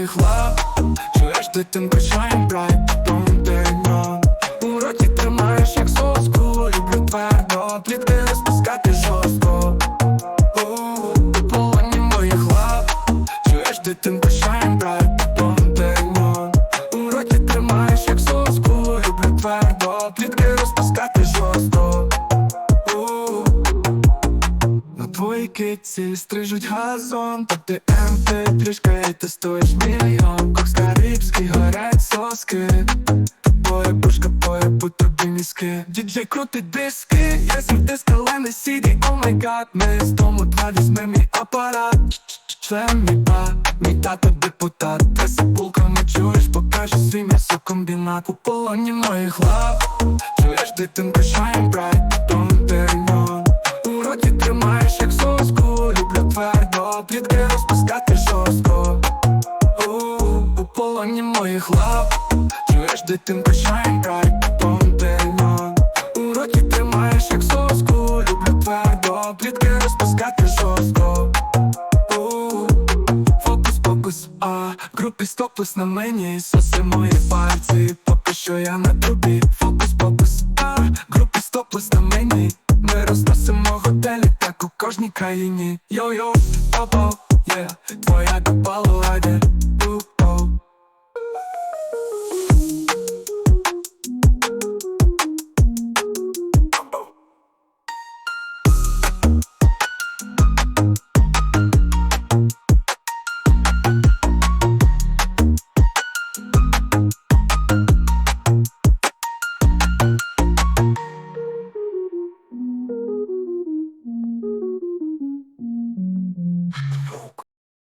моїх лап. Чуєш дитинку, шайн брайт, тон У роті тримаєш як соску Люблю твердо, плітки спускати жорстко. У полоні моїх лап. Чуєш дитинку, шайн брайт, на твоїй киці стрижуть газон, та ти МТ трішка і ти стоїш мільйон. Кокс карибський, горять соски. Твоя пушка, твоя по тобі мізки Діджей крутить диски, я завжди скалений сіді, о май гад Ми з дому два візьми мій апарат. Член мій ба, мій тато депутат. Преса булками чуєш, покажу свій м'ясокомбінат. У полоні моїх лап. Чуєш дитинку, shine bright, плітки розпускати жорстко. У, у полоні моїх лап. Чуєш дитинку shine bright, don't turn on У роті тримаєш як соску. Люблю твердо, плітки розпускати жорстко. У, Фокус, фокус, а групі стоплес на мені. Соси мої пальці, поки що я на Фокус, фокус, кожній країні. Йо-йо, папа, є Твоя купала ладя